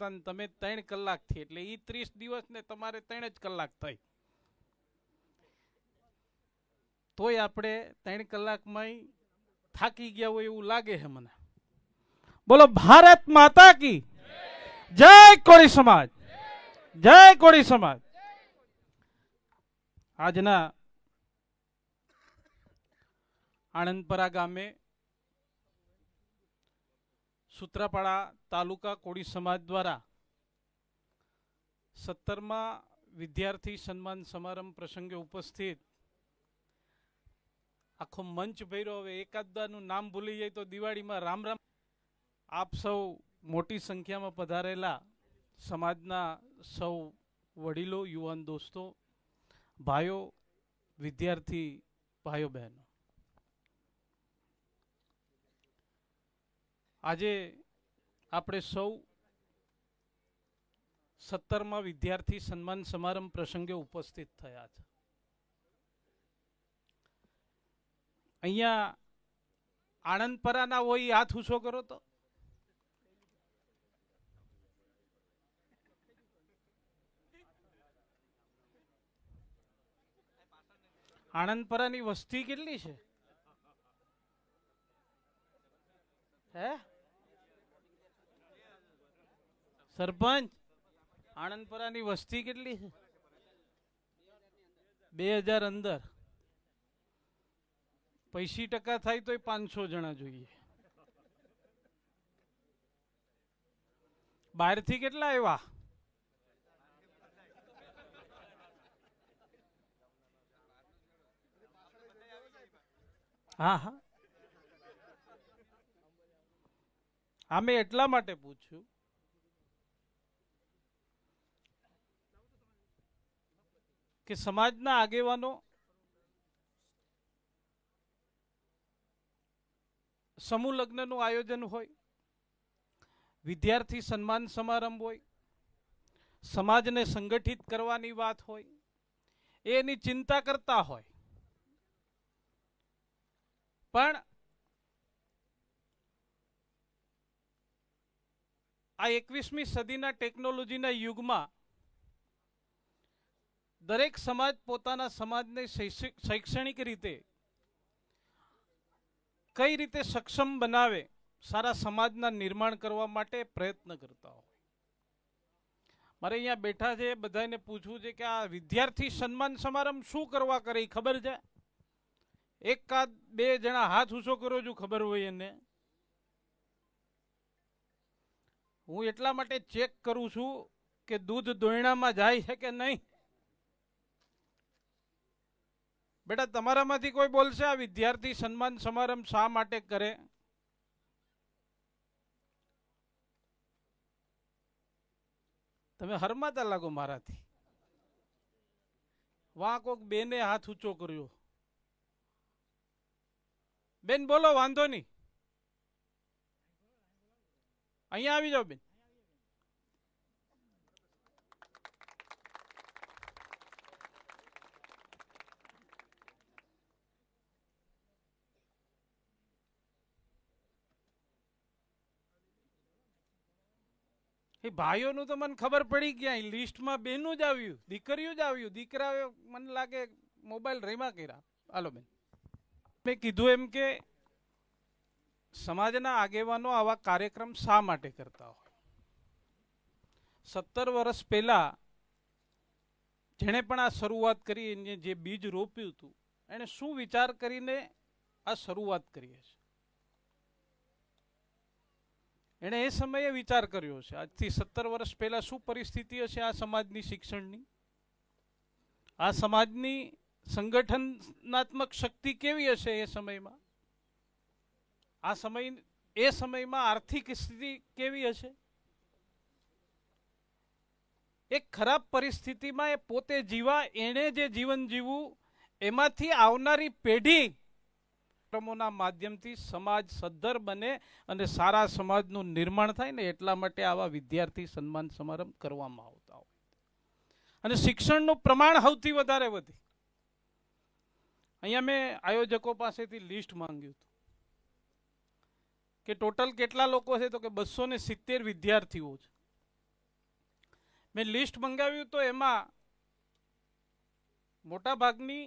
હતા તમે ત્રણ કલાકથી એટલે એ ત્રીસ દિવસ ને તમારે ત્રણ જ કલાક થઈ. તોય આપણે ત્રણ કલાકમાં થાકી ગયા હોય એવું લાગે છે મને. બોલો, ભારત માતા કી? જય કોળી સમાજ! જય કોળી સમાજ! આજના આણંદપરા ગામે સૂત્રાપાડા તાલુકા કોળી સમાજ દ્વારા સત્તરમાં વિદ્યાર્થી સન્માન સમારંભ પ્રસંગે ઉપસ્થિત આખો મંચ ભર્યો. હવે એકાદાનું નામ ભૂલી જાય તો દિવાળીમાં રામ રામ. આપ સૌ મોટી સંખ્યામાં પધારેલા સમાજના સૌ વડીલો, યુવાન દોસ્તો, ભાઈઓ, વિદ્યાર્થી, ભાઈઓ બહેનો. આજે આપણે સૌ સત્તરમાં વિદ્યાર્થી સન્માન સમારંભ પ્રસંગે ઉપસ્થિત થયા છે. અહીંયા આણંદપરાના હોય હાથ ઊંચો કરો તો. આણંદપરાની વસ્તી કેટલી છે? હે? સરપંચ, આણંદપરાની વસ્તી કેટલી છે? બે હજાર અંદર. પૈસી ટકા થાય તોય પાંચસો જણા જોઈએ. બહારથી કેટલા આવ્યા? હા હા. હા મેં એટલા માટે પૂછ્યું? કે સમાજના આગેવાનો સમૂહ લગ્નનું આયોજન હોય, વિદ્યાર્થી સન્માન સમારંભ હોય, સમાજને સંગઠિત કરવાની વાત હોય એની ચિંતા કરતા હોય. પણ આ એકવીસમી સદીના ટેકનોલોજીના યુગમાં દરેક સમાજ પોતાના સમાજને શૈક્ષણિક રીતે કઈ રીતે સક્ષમ બનાવે સારા સમાજના નિર્માણ કરવા માટે પ્રયત્ન કરતા હોય. મારે અહીંયા બેઠા છે બધાને પૂછવું છે કે આ વિદ્યાર્થી સન્માન સમારંભ શું કરવા કરે ખબર છે? એક કાદ બે જણા હાથ ઊંચો કરો છું ખબર હોય એને. હું એટલા માટે ચેક કરું છું કે દૂધ દોયણામાં જાય છે કે નહીં? બેટા, તમારામાંથી કોઈ બોલશે, આ વિદ્યાર્થી સન્માન સમારંભ શા માટે કરે? તમે હરમાતા લાગો મારાથી. વાહ, કોક બેને હાથ ઊંચો કર્યો. બેન, બોલો, વાંધો નહીં. અહીંયા આવી જાઓ બેન. એ ભાઈઓનું તો મને ખબર પડી ગયા. લિસ્ટમાં બેનું જ આવ્યું. દીકરીઓ જ આવ્યું. દીકરાઓ મને લાગે મોબાઈલ રેમા કર્યા. હાલો બેન. મેં કીધું એમ કે સમાજના આગેવાનો આવા કાર્યક્રમ શા માટે કરતા હોય? સત્તર વર્ષ પહેલા જેણે પણ આ શરૂઆત કરી, એને જે બીજ રોપ્યું હતું, એણે શું વિચાર કરીને આ શરૂઆત કરી હશે? એણે એ સમયે વિચાર કર્યો છે, આજથી સત્તર વર્ષ પહેલાં શું પરિસ્થિતિ હશે આ સમાજની શિક્ષણની? આ સમાજની સંગઠનાત્મક શક્તિ કેવી હશે એ સમયમાં? આ સમય, એ સમયમાં આર્થિક સ્થિતિ કેવી હશે? એક ખરાબ પરિસ્થિતિમાં એ પોતે જીવા, એણે જે જીવન જીવવું, એમાંથી આવનારી પેઢી કાર્યક્રમોના માધ્યમથી સમાજ સદ્ધર બને અને સારા સમાજનું નિર્માણ થાય ને એટલા માટે આવા વિદ્યાર્થી સન્માન સમારંભ કરવામાં આવતા હોય. અને શિક્ષણનું પ્રમાણ સૌથી વધારે વધી. અહીંયા મેં આયોજકો પાસેથી લિસ્ટ માંગ્યું હતું કે ટોટલ કેટલા લોકો છે તો કે બસો ને સિત્તેર વિદ્યાર્થીઓ છે. મેં લિસ્ટ મંગાવ્યું તો એમાં મોટાભાગની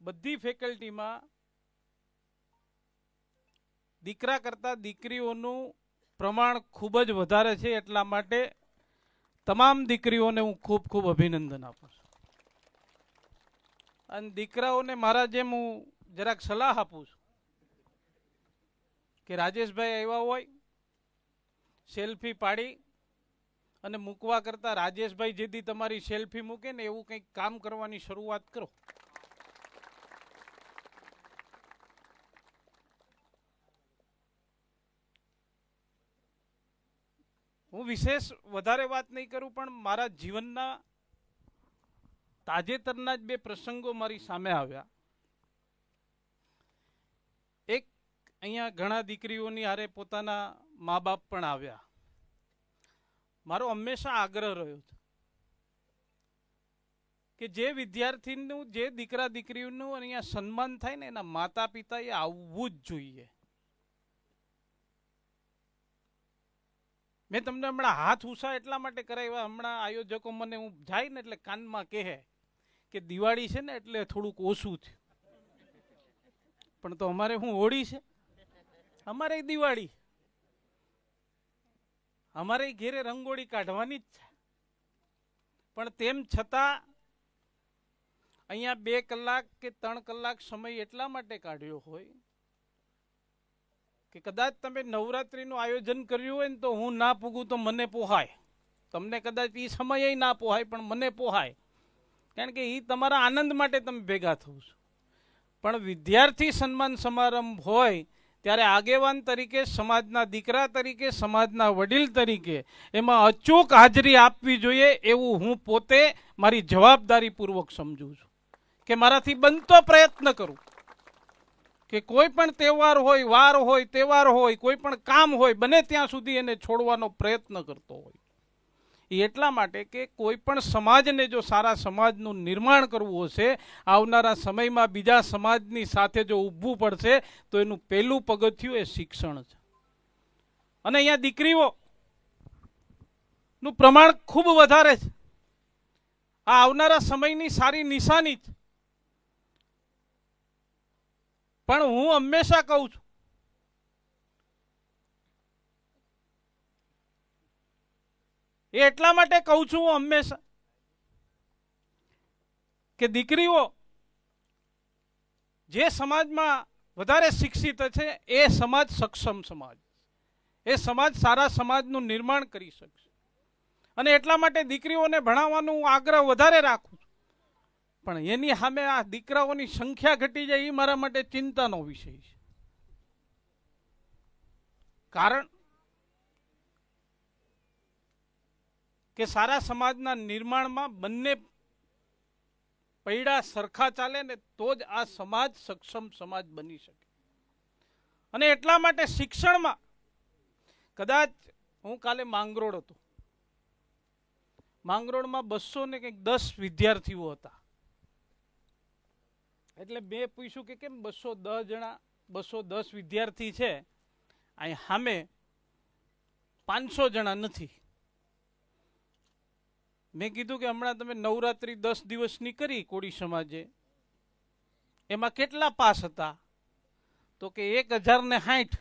બધી ફેકલ્ટીમાં દીકરા કરતા દીકરીઓનું પ્રમાણ ખૂબ જ વધારે છે એટલા માટે તમામ દીકરીઓને હું ખૂબ ખૂબ અભિનંદન આપું છું. અને દીકરાઓને મારા જેમ હું જરાક સલાહ આપું છું કે રાજેશભાઈ આવ્યા હોય, સેલ્ફી પાડી અને મૂકવા કરતા રાજેશભાઈ જેથી તમારી સેલ્ફી મૂકે ને એવું કંઈક કામ કરવાની શરૂઆત કરો. હું વિશેષ વધારે વાત નહીં કરું, પણ મારા જીવનના તાજેતરના જ બે પ્રસંગો મારી સામે આવ્યા. એક, અહીંયા ઘણા દીકરીઓની હારે પોતાના મા બાપ પણ આવ્યા. મારો હંમેશા આગ્રહ રહ્યો છે કે જે વિદ્યાર્થીનું, જે દીકરા દીકરીનું અહીંયા સન્માન થાય ને એના માતા પિતા એ આવવું જ જોઈએ. મેં તમને હમણાં હાથ ઉષા એટલા માટે કરાવ્યા, હમણાં આયોજકો મને હું જાય ને એટલે કાનમાં કહે કે દિવાળી છે ને એટલે થોડુંક ઓછું થયું પણ તો અમારે હું હોળી છે? અમારે દિવાળી. અમારે ઘેરે રંગોળી કાઢવાની જ છે. પણ તેમ છતાં અહીંયા બે કલાક કે ત્રણ કલાક સમય એટલા માટે કાઢ્યો હોય કે કદાચ તમે નવરાત્રિનું આયોજન કર્યું હોય ને તો હું ના પૂગું તો મને પોહાય. તમને કદાચ એ સમયે ના પોહાય, પણ મને પોહાય. કારણ કે એ તમારા આનંદ માટે તમે ભેગા થવું છો. પણ વિદ્યાર્થી સન્માન સમારંભ હોય, ત્યારે આગેવાન તરીકે, સમાજના દીકરા તરીકે, સમાજના વડીલ તરીકે એમાં અચૂક હાજરી આપવી જોઈએ એવું હું પોતે મારી જવાબદારીપૂર્વક સમજું છું. કે મારાથી બનતો પ્રયત્ન કરું. કે કોઈ પણ તહેવાર હોય, વાર હોય, તહેવાર હોય, કોઈ પણ કામ હોય, બને ત્યાં સુધી એને છોડવાનો પ્રયત્ન કરતો હોય. એ એટલા માટે કે કોઈ પણ સમાજને જો સારા સમાજનું નિર્માણ કરવું હશે, આવનારા સમયમાં બીજા સમાજની સાથે જો ઊભવું પડશે, તો એનું પહેલું પગથિયું એ શિક્ષણ છે. અને અહીંયા દીકરીઓ, નું પ્રમાણ ખૂબ વધારે છે. આ આવનારા સમયની સારી નિશાની છે. પણ હું હંમેશા કહું છું. એ એટલા માટે કહું છું હું હંમેશા કે દીકરીઓ, જે સમાજમાં વધારે શિક્ષિત છે, એ સમાજ સક્ષમ સમાજ એ સમાજ સારા સમાજનું નિર્માણ કરી શકશે. અને એટલા માટે દીકરીઓને ભણાવવાનું આગ્રહ વધારે રાખું પણ એની સામે આ દીકરાઓની સંખ્યા ઘટી જાય એ મારા માટે ચિંતાનો વિષય છે. કારણ કે સારા સમાજના નિર્માણમાં બંને પૈડા સરખા ચાલે ને તો જ આ સમાજ સક્ષમ સમાજ બની શકે. અને એટલા માટે શિક્ષણમાં કદાચ હું કાલે માંગરોળ હતો. માંગરોળમાં બસો ને કંઈક દસ વિદ્યાર્થીઓ હતા. એટલે મેં પૂછ્યું કે કેમ બસો દસ જણા, બસો દસ વિદ્યાર્થી છે, અહીં સામે પાંચસો જણા નથી. મેં કીધું કે હમણાં તમે નવરાત્રી દસ દિવસની કરી કોળી સમાજે. એમાં કેટલા પાસ હતા? તો કે એક હજાર ને સાઠ.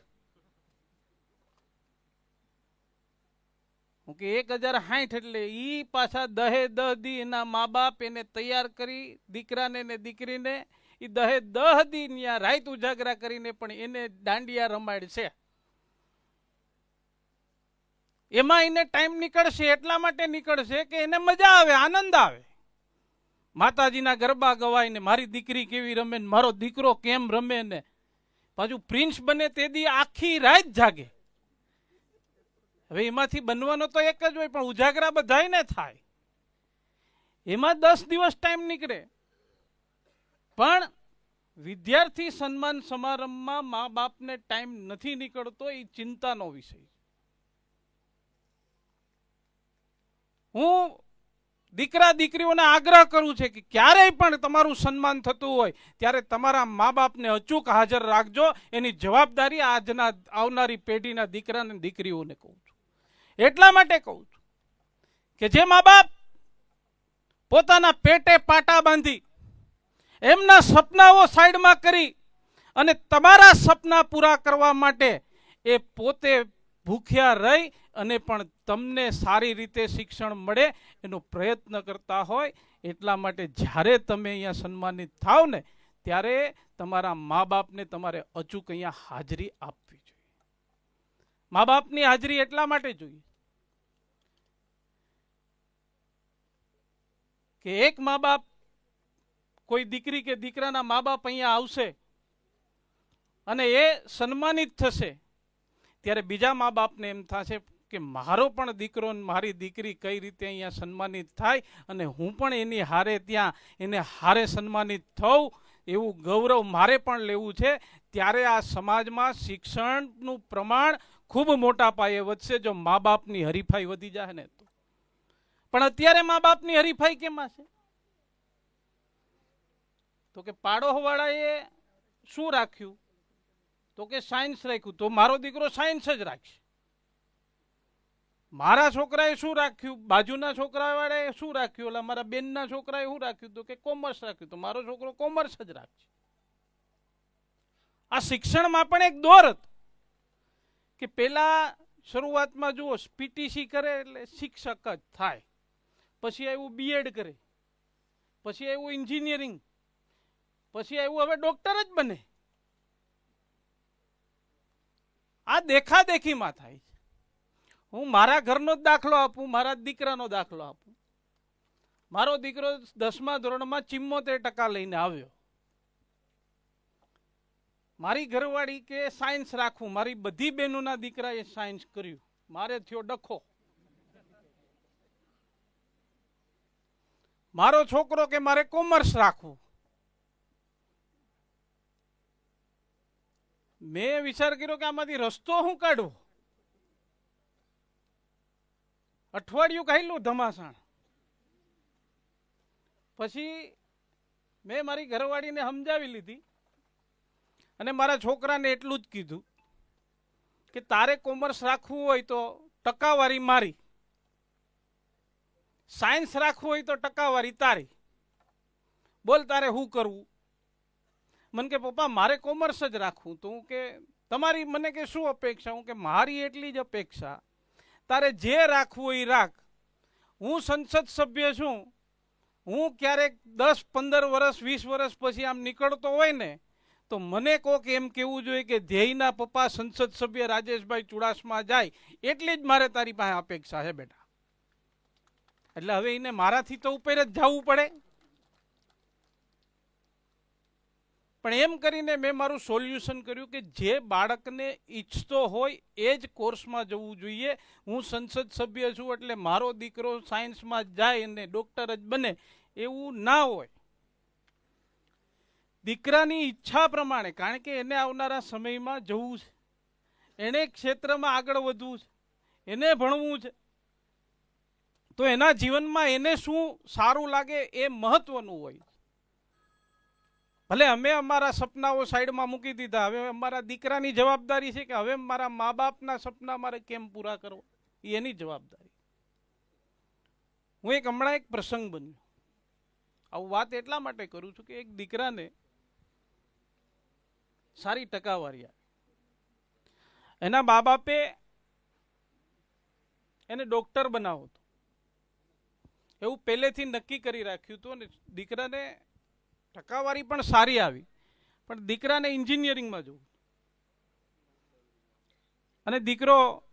હું કે એક હજાર સાઠ એટલે ઈ પાછા દહે દહ દી એના મા બાપ એને તૈયાર કરી દીકરાને ને દીકરીને એ દહે દહ દિન રાઈત ઉજાગરા કરીને પણ એને દાંડિયા રમાડ છે એમાં એને ટાઈમ નીકળશે, એટલા માટે નીકળશે કે એને મજા આવે, આનંદ આવે. માતાજીના ગરબા ગવાય ને મારી દીકરી કેવી રમે ને મારો દીકરો કેમ રમે ને. પાછું પ્રિન્સ બને તે દી આખી રાત જાગે. હવે એમાંથી બનવાનો તો એક જ હોય, પણ ઉજાગરા બધાયને થાય. એમાં દસ દિવસ ટાઈમ નીકળે. પણ વિદ્યાર્થી સન્માન સમારંભમાં મા બાપને ટાઈમ નથી નીકળતો, એ ચિંતાનો વિષય હું દીકરા દીકરીઓને આગ્રહ કરું છે કે ક્યારેય પણ તમારું સન્માન થતું હોય, ત્યારે તમારા મા બાપને અચૂક હાજર રાખજો. એની જવાબદારી આજના આવનારી પેઢીના દીકરા અને દીકરીઓને કહું છું. એટલા માટે કહું છું કે જે મા બાપ પોતાના પેટે પાટા બાંધી એમના સપનાઓ સાઈડમાં કરી અને તમારા સપના પૂરા કરવા માટે એ પોતે ભૂખ્યા રહી અને પણ તમને સારી રીતે શિક્ષણ મળે એનો પ્રયત્ન કરતા હોય એટલા માટે જ્યારે તમે અહીંયા સન્માનિત થાવ ને, ત્યારે તમારા મા બાપને તમારે અચૂક અહીંયા હાજરી આપવી જોઈએ. મા બાપની હાજરી એટલા માટે જોઈએ કે એક મા બાપ કોઈ દીકરી કે દીકરાના મા બાપ અહીંયા આવશે અને એ સન્માનિત થશે, ત્યારે બીજા મા બાપને એમ થશે કે મારો પણ દીકરો મારી દીકરી કઈ રીતે અહીંયા સન્માનિત થાય અને હું પણ એની હારે ત્યાં એને હારે સન્માનિત થઉં એવું ગૌરવ મારે પણ લેવું છે, ત્યારે આ સમાજમાં શિક્ષણનું પ્રમાણ ખૂબ મોટા પાયે વધશે, જો મા બાપની હરીફાઈ વધી જાય ને તો. પણ અત્યારે મા બાપની હરીફાઈ કેમાં છે તો કે પાડોવાળાએ શું રાખ્યું? તો કે સાયન્સ રાખ્યું. તો મારો દીકરો સાયન્સ જ રાખશે. મારા છોકરાએ શું રાખ્યું? બાજુના છોકરાવાળાએ શું રાખ્યું? ઓલા મારા બેનના છોકરાએ શું રાખ્યું? તો કે કોમર્સ રાખ્યું. તો મારો છોકરો કોમર્સ જ રાખશે. આ શિક્ષણમાં પણ એક દોર કે પેલા શરૂઆતમાં જુઓ, પીટીસી કરે એટલે શિક્ષક જ થાય. પછી આવ્યું બીએડ કરે. પછી આવ્યું એન્જિનિયરિંગ પછી આવ્યું હવે ડોક્ટર જ બને. આ દેખાદેખીમાં થાય છે. હું મારા ઘરનો જ દાખલો આપું, મારા દીકરાનો દાખલો આપું. મારો દીકરો દસમા ધોરણમાં ચિમ્મોતેર ટકા લઈને આવ્યો. મારી ઘરવાળી કે સાયન્સ રાખવું મારી બધી બહેનોના દીકરાએ સાયન્સ કર્યું. મારે થયો ડખો. મારો છોકરો કે મારે કોમર્સ રાખવું. મેં વિચાર કર્યો કે આમાંથી રસ્તો હું કાઢવો અઠવાડિયું કહેલું ધમાસાણ. પછી મેં મારી ઘરવાળીને સમજાવી લીધી અને મારા છોકરાને એટલું જ કીધું કે તારે કોમર્સ રાખવું હોય તો ટકાવારી મારી. સાયન્સ રાખવું હોય તો ટકાવારી તારી. બોલ તારે શું કરવું? મને કે, પપ્પા, મારે કોમર્સ જ રાખવું. તો કે, તમારી મને કે શું અપેક્ષા? હું કે, મારી એટલી જ અપેક્ષા. તારે જે રાખવું એ રાખ. હું સંસદ સભ્ય છું. હું ક્યારેક દસ, પંદર વર્ષ વીસ વર્ષ પછી આમ નીકળતો હોય ને, તો મને કોક એમ કેવું જોઈએ કે, ધ્યેયના પપ્પા સંસદ સભ્ય રાજેશભાઈ ચુડાસમા જાય, એટલી જ મારે તારી પાસે અપેક્ષા છે બેટા. એટલે હવે એને મારાથી તો ઉપર જ જવું પડે. પણ એમ કરીને મેં મારું સોલ્યુશન કર્યું કે જે બાળકને ઈચ્છતો હોય એ જ કોર્સમાં જવું જોઈએ. હું સંસદ સભ્ય છું એટલે મારો દીકરો સાયન્સમાં જાય અને ડૉક્ટર જ બને એવું ના હોય. દીકરાની ઈચ્છા પ્રમાણે, કારણ કે એને આવનારા સમયમાં જવું છે. એને ક્ષેત્રમાં આગળ વધવું છે. એને ભણવું છે. તો એના જીવનમાં એને શું સારું લાગે એ મહત્વનું હોય. ભલે અમે અમારા સપનાઓ સાઈડમાં મૂકી દીધા, હવે અમારા દીકરાની જવાબદારી છે કે હવે મારા મા બાપના સપના મારે કેમ પૂરા કરવા? એ એની જવાબદારી. હું એક હમણાં એક પ્રસંગ બન્યો. આવું વાત એટલા માટે કરું છું કે એક દીકરાને સારી ટકાવારી આવી એના મા બાપે એને ડોક્ટર બનાવો હતો એવું પહેલેથી નક્કી કરી રાખ્યું હતું અને દીકરાને ટકાવારી પણ સારી આવી. પણ દીકરાને એન્જિનિયરિંગમાં જવું. અને દીકરો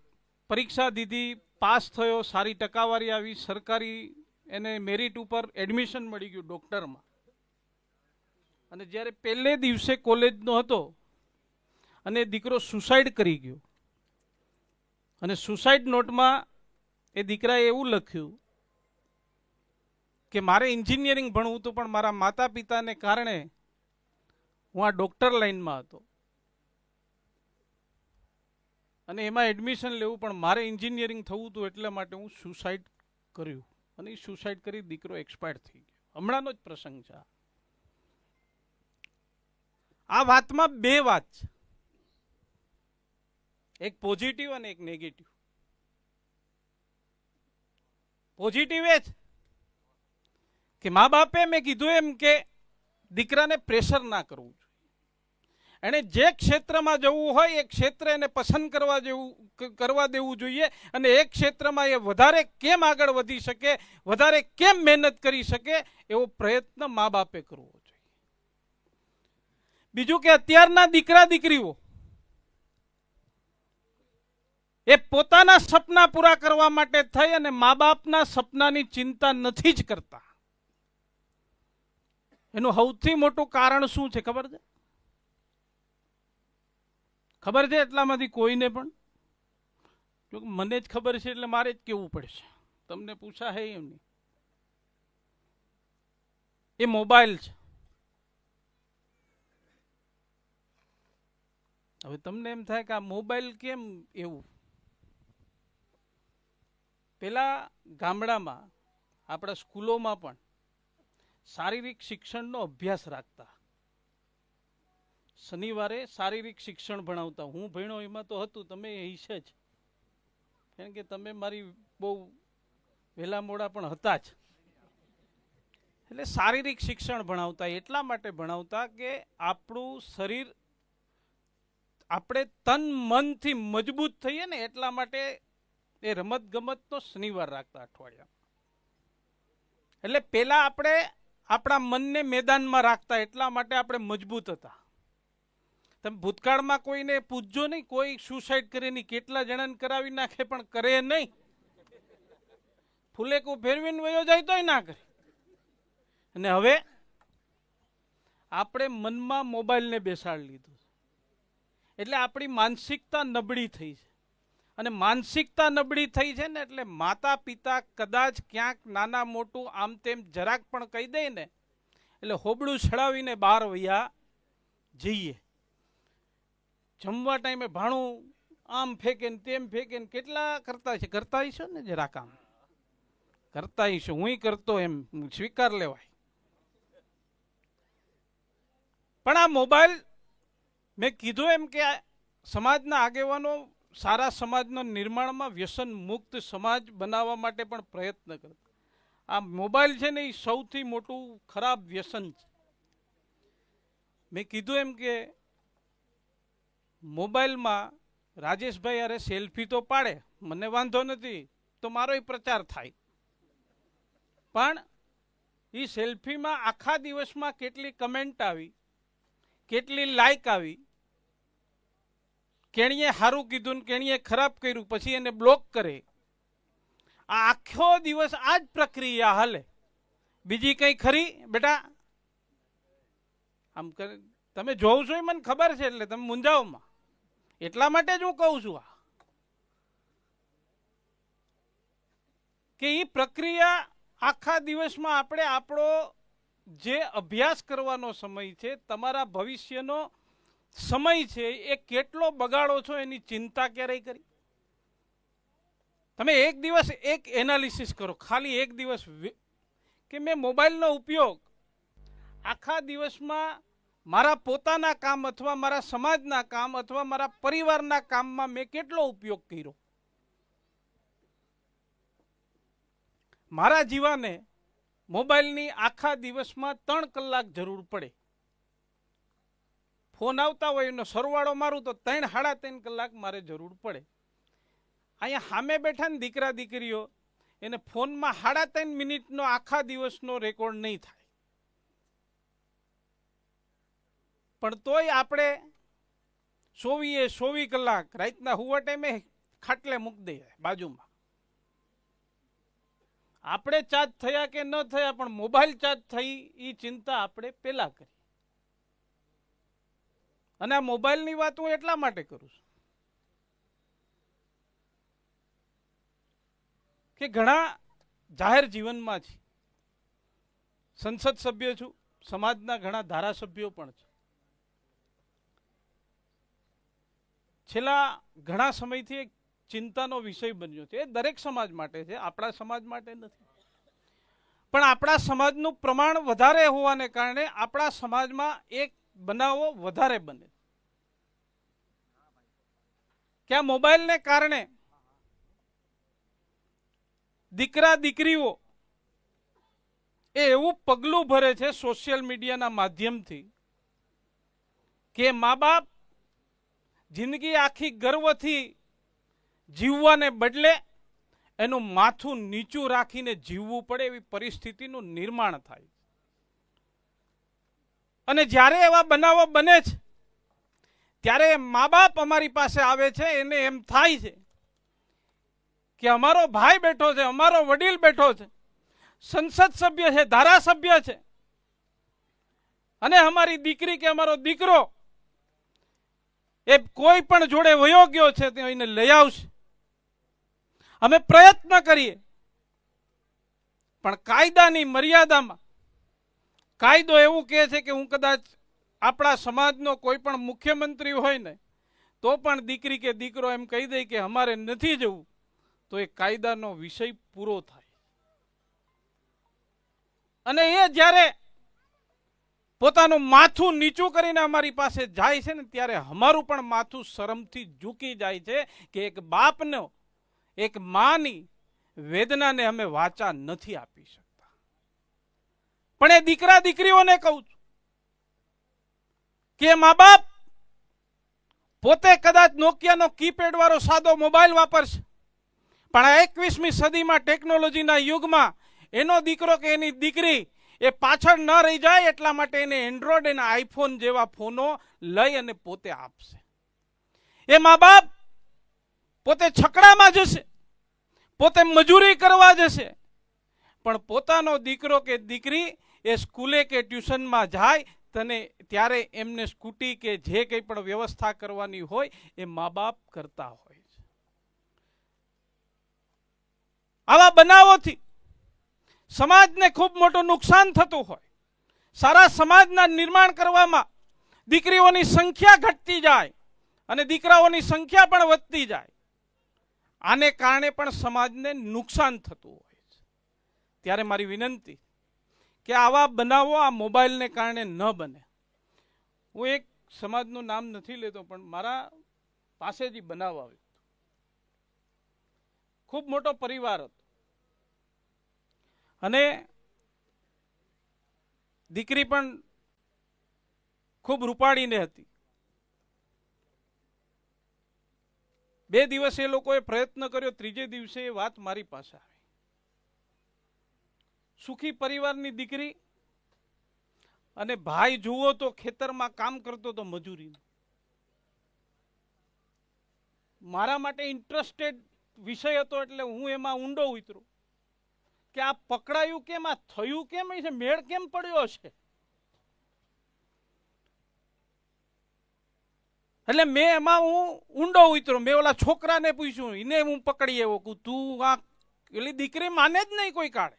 પરીક્ષા દીધી, પાસ થયો, સારી ટકાવારી આવી, સરકારી એને મેરિટ ઉપર એડમિશન મળી ગયું ડોક્ટરમાં અને જ્યારે પહેલે દિવસે કોલેજનો હતો, અને દીકરો સુસાઇડ કરી ગયો. અને સુસાઇડ નોટમાં એ દીકરાએ એવું લખ્યું કે મારે એન્જિનિયરિંગ ભણવું હતું, પણ મારા માતા પિતાને કારણે હું આ ડોક્ટર લાઈનમાં હતો. અને એમાં એડમિશન લેવું, પણ મારે એન્જિનિયરિંગ થવું હતું એટલા માટે હું સુસાઇડ કર્યું. અને એ સુસાઇડ કરી દીકરો એક્સપાયર થઈ ગયો. હમણાંનો જ પ્રસંગ છે આ. વાતમાં બે વાત છે. એક પોઝિટિવ અને એક નેગેટિવ પોઝિટિવ એ જ. કે મા બાપે મેં કીધું એમ કે દીકરાને પ્રેશર ના કરવું જોઈએ. એણે જે ક્ષેત્રમાં જવું હોય એ ક્ષેત્ર એને પસંદ કરવા જેવું કરવા દેવું જોઈએ અને એ ક્ષેત્રમાં એ વધારે કેમ આગળ વધી શકે, વધારે કેમ મહેનત કરી શકે એવો પ્રયત્ન મા બાપે કરવો જોઈએ. બીજું કે અત્યારના દીકરા દીકરીઓ એ પોતાના સપના પૂરા કરવા માટે થઈ અને મા બાપના સપનાની ચિંતા નથી જ કરતા. એનું સૌથી મોટું કારણ શું છે ખબર છે? ખબર છે એટલામાંથી કોઈને પણ? જો મને જ ખબર છે એટલે મારે જ કેવું પડશે. તમને પૂછા હે એમ નહીં. એ મોબાઈલ છે. હવે તમને એમ થાય કે આ મોબાઈલ કેમ એવું? પેલા ગામડામાં, આપણા સ્કૂલોમાં પણ શારીરિક શિક્ષણનો અભ્યાસ રાખતા. શનિવારે શારીરિક શિક્ષણ ભણાવતા. હું ભણ્યો, એમાં તો હતું, તમે હિસે જ. કારણ કે તમે મારી બહુ વહેલા મોડા પણ હતા જ. એટલે શારીરિક શિક્ષણ ભણાવતા, એટલા માટે ભણાવતા કે આપણું શરીર આપણે તન મનથી મજબૂત થઈએ ને, એટલા માટે એ રમત ગમતનો શનિવાર રાખતા અઠવાડિયા. એટલે પહેલા આપણે આપણા મનને મેદાનમાં રાખતા એટલા માટે આપણે મજબૂત હતા. તમે ભૂતકાળમાં કોઈને પૂછજો નહીં, કોઈ સુસાઇડ કરે નહીં, કેટલા જણાને કરાવી નાખે પણ કરે નહીં. ફૂલેકું ફેરવીને વયો જાય તોય ના કરે. અને હવે આપણે મનમાં મોબાઈલને બેસાડી લીધું એટલે આપણી માનસિકતા નબળી થઈ છે. અને માનસિકતા નબળી થઈ છે ને એટલે માતા પિતા કદાચ ક્યાંક નાના મોટું આમ તેમ જરાક પણ કહી દે ને, એટલે હોબળું છડાવીને બહાર વૈયા જઈએ. જમવા ટાઈમે ભાણું આમ ફેંકે ને તેમ ફેંકે ને કેટલા કરતા છે? કરતા છો ને જરા કામ કરતા છું હું કરતો એમ, સ્વીકાર લેવાય. પણ આ મોબાઈલ મેં કીધું એમ કે સમાજના આગેવાનો સારા સમાજના નિર્માણમાં વ્યસન મુક્ત સમાજ બનાવવા માટે પણ પ્રયત્ન કરતા આ મોબાઈલ છે ને એ સૌથી મોટું ખરાબ વ્યસન છે. મેં કીધું એમ કે મોબાઈલમાં રાજેશભાઈ અરે સેલ્ફી તો પાડે, મને વાંધો નથી, તો મારોય પ્રચાર થાય. પણ એ સેલ્ફીમાં આખા દિવસમાં કેટલી કમેન્ટ આવી, કેટલી લાઈક આવી કેણીએ સારું કીધું કેણીએ ખરાબ કર્યું, પછી એને બ્લોક કરે. આ આખો દિવસ આ જ પ્રક્રિયા હાલે. બીજી કઈ ખરી? બેટા, આમ તમે જોઉં છો એ મને ખબર છે એટલે તમે મૂંઝાવમાં એટલા માટે જ હું કહું છું આ. કે એ પ્રક્રિયા આખા દિવસમાં આપણે આપણો જે અભ્યાસ કરવાનો સમય છે, તમારા ભવિષ્યનો સમય છે, એ કેટલો બગાડો છો એની ચિંતા ક્યારેય કરી? તમે એક દિવસ એક એનાલિસિસ કરો, ખાલી એક દિવસ કે મેં મોબાઈલનો ઉપયોગ આખા દિવસમાં મારા પોતાના કામ અથવા મારા સમાજના કામ અથવા મારા પરિવારના કામમાં મેં કેટલો ઉપયોગ કર્યો? મારા જીવાને મોબાઈલની આખા દિવસમાં ત્રણ કલાક જરૂર પડે. ફોન આવતા હોય એનો સરવાળો મારું તો ત્રણ સાડા ત્રણ કલાક મારે જરૂર પડે. અહીંયા સામે બેઠા ને દીકરા દીકરીઓ, એને ફોનમાં સાડા ત્રણ મિનિટનો આખા દિવસનો રેકોર્ડ નહીં થાય. પણ તોય આપણે સોવીએ સોવી કલાક, રાતના હુવા ટાઈમે ખાટલે મૂકી દઈએ બાજુમાં. આપણે ચાર્જ થયા કે ન થયા, પણ મોબાઈલ ચાર્જ થઈ એ ચિંતા આપણે પેલા કરી. અને આ મોબાઈલની વાત હું એટલા માટે કરું છું કે ઘણા જાહેર જીવનમાં છે સંસદ સભ્ય છું, સમાજના ઘણા ધારાસભ્યો પણ છે. છેલ્લા ઘણા સમયથી એક ચિંતાનો વિષય બન્યો છે. એ દરેક સમાજ માટે છે, આપણા સમાજ માટે નથી. પણ આપણા સમાજનું પ્રમાણ વધારે હોવાને કારણે આપણા સમાજમાં એક બનાવો, વધારે બને. કે આ મોબાઈલને કારણે દીકરા દીકરીઓ એ એવું પગલું ભરે છે સોશિયલ મીડિયાના માધ્યમથી કે મા બાપ જિંદગી આખી ગર્વથી જીવવાને બદલે એનું માથું નીચું રાખીને જીવવું પડે એવી પરિસ્થિતિનું નિર્માણ થાય. અને જ્યારે એવા બનાવો બને છે, ત્યારે મા બાપ અમારી પાસે આવે છે, એને એમ થાય છે કે અમારો ભાઈ બેઠો છે, અમારો વડીલ બેઠો છે, સંસદ સભ્ય છે, ધારાસભ્ય છે. અને અમારી દીકરી કે અમારો દીકરો એ કોઈ પણ જોડે વયો ગયો છે, તે એને લઈ આવશે. અમે પ્રયત્ન કરીએ. પણ કાયદાની મર્યાદામાં કાયદો એવું કહે છે કે હું કદાચ આપણા સમાજનો કોઈ પણ મુખ્યમંત્રી હોય ને, તો પણ દીકરી કે દીકરો એમ કહી દે કે અમારે નથી જવું, તો એ કાયદાનો વિષય પૂરો થાય. અને એ જ્યારે પોતાનું માથું નીચું કરીને અમારી પાસે જાય છે ને, ત્યારે અમારું પણ માથું શરમથી ઝૂકી જાય છે કે એક બાપનો, એક માની વેદનાને અમે વાચા નથી આપી શકતા. પણ એ દીકરા દીકરીઓને કહું છું કે મા બાપ, પોતે કદાચ નોકિયાનો કીપેડ વાળો સાદો મોબાઈલ વાપરશે, પણ આ એકવીસમી સદીમાં ટેકનોલોજીના યુગમાં એનો દીકરો કે એની દીકરી એ પાછળ ન રહી જાય એટલા માટે એને એન્ડ્રોઈડ અને આઈફોન જેવા ફોનો લઈ અને પોતે આપશે. એ મા બાપ પોતે છકડામાં જશે, પોતે મજૂરી કરવા જશે, પણ પોતાનો દીકરો કે દીકરી એ સ્કૂલે કે ટ્યુશનમાં જાય, તને ત્યારે એમને સ્કૂટી કે જે કંઈ પણ વ્યવસ્થા કરવાની હોય, એ મા બાપ કરતા હોય છે. આવા બનાવોથી સમાજને ખૂબ મોટું નુકસાન થતું હોય. સારા સમાજના નિર્માણ કરવામાં દીકરીઓની સંખ્યા ઘટતી જાય અને દીકરાઓની સંખ્યા પણ વધતી જાય. આને કારણે પણ સમાજને નુકસાન થતું હોય છે. ત્યારે મારી વિનંતી કે આવા બનાવો, આ મોબાઈલને કારણે ન બને. હું એક સમાજનું નામ નથી લેતો, પણ મારા પાસે જ બનાવ આવ્યો ખૂબ મોટો પરિવાર હતો. અને દીકરી પણ ખૂબ રૂપાળીને હતી. બે દિવસ એ લોકોએ પ્રયત્ન કર્યો, ત્રીજે દિવસે એ વાત મારી પાસે આવી. સુખી પરિવારની દીકરી અને ભાઈ જુઓ તો ખેતરમાં કામ કરતો તો મજૂરી. મારા માટે ઇન્ટરેસ્ટેડ વિષય હતો એટલે હું એમાં ઊંડો ઉતરો. કે આ પકડાયું કેમ, આ થયું કેમ છે, મેળ કેમ પડ્યો છે એટલે મેં એમાં હું ઊંડો ઉતરો. મેં ઓલા છોકરાને પૂછ્યું, એને હું પકડી એવો કે તું આ એટલે દીકરી માને જ નહીં કોઈ કાળે.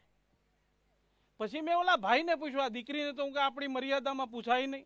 પછી મેં ઓલા ભાઈને પૂછ્યું આ દીકરીને તો હું કે આપણી મર્યાદામાં પૂછાય નહીં.